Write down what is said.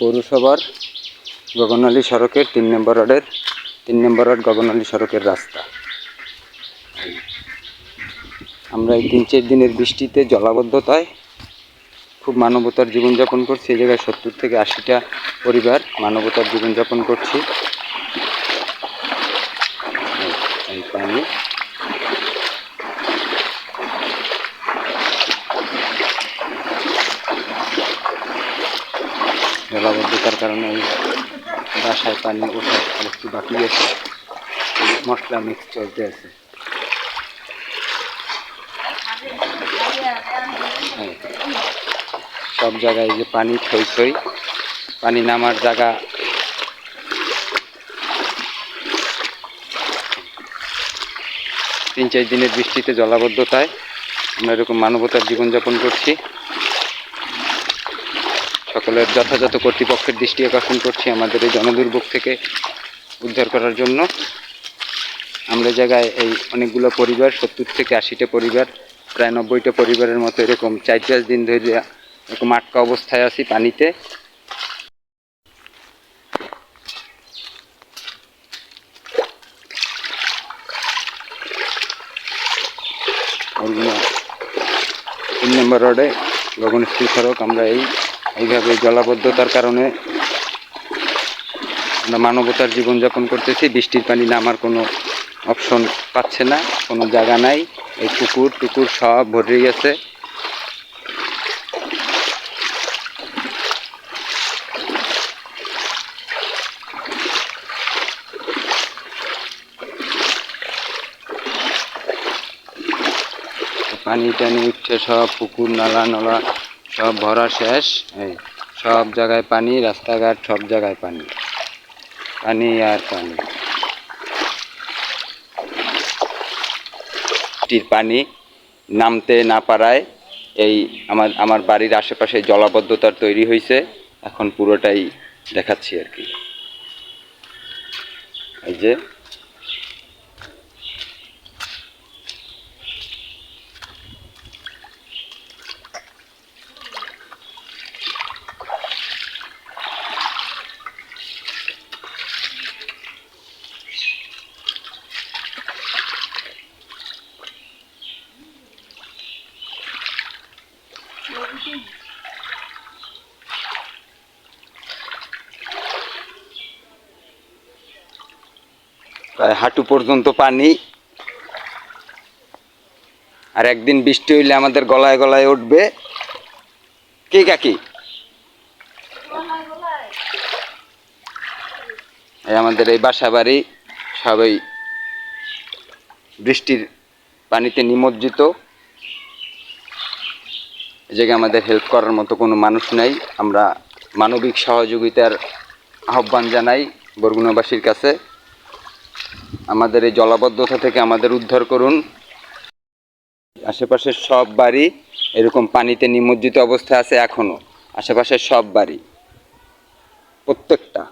পৌরসভার গগনালী সড়কের তিন নম্বর রোডের তিন নম্বর রোড গগনালী সড়কের রাস্তা। আমরা এই তিন চার দিনের বৃষ্টিতে জলাবদ্ধতায় খুব মানবতার জীবনযাপন করছি। এই জায়গায় সত্তর থেকে আশিটা পরিবার মানবতার জীবনযাপন করছি। পানি জলাবদ্ধতার কারণে বাসায় পানি ওঠা আর একটু বাকি আছে। মশলা মিক্স চলতে আছে। হ্যাঁ। সব জায়গায় যে পানি থই থই, পানি নামার জায়গা তিন চার দিনের বৃষ্টিতে জলাবদ্ধতায় আমরা এরকম মানবতার জীবনযাপন করছি। সকলের যথাযথ কর্তৃপক্ষের দৃষ্টি আকর্ষণ করছি আমাদের এই জনদুর্ভোগ থেকে উদ্ধার করার জন্য। আমরা জায়গায় এই অনেকগুলো পরিবার, সত্তর থেকে আশিটা পরিবার, প্রায় নব্বইটা পরিবারের মতো এরকম চার পাঁচ দিন ধরে এরকম আটকা অবস্থায় আছি পানিতে। তিন নম্বর রোডে গগনস্থির সড়ক, আমরা এই এইভাবে জলাবদ্ধতার কারণে আমরা মানবতার জীবনযাপন করতেছি। বৃষ্টির পানি নামার কোনো অপশন পাচ্ছে না, কোনো জায়গা নাই। এই পুকুর, টুকুর সব ভরে গেছে। পানি টানি উঠছে সব পুকুর, নালা, নলা। সব ভরা শেষ, এই, সব জায়গায় পানি, রাস্তাঘাট সব জায়গায় পানি। পানি আর পানি। পানি নামতে না পারায় এই আমার আমার বাড়ির আশেপাশে জলাবদ্ধতার তৈরি হয়েছে এখন পুরোটাই দেখাচ্ছি আর কি। এই যে প্রায় হাঁটু পর্যন্ত পানি। আর একদিন বৃষ্টি হইলে আমাদের গলায় গলায় উঠবে। কে কাকি? আমাদের এই বাসা বাড়ি, সবাই বৃষ্টির পানিতে নিমজ্জিত। জায়গায় আমাদের হেল্প করার মতো কোনো মানুষ নাই। আমরা মানবিক সহযোগিতার আহ্বান জানাই বরগুনাবাসীর কাছে। আমাদের এই জলাবদ্ধতা থেকে আমাদের উদ্ধার করুন। আশেপাশের সব বাড়ি এরকম পানিতে নিমজ্জিত অবস্থায় আছে এখনও আশেপাশের সব বাড়ি, প্রত্যেকটা।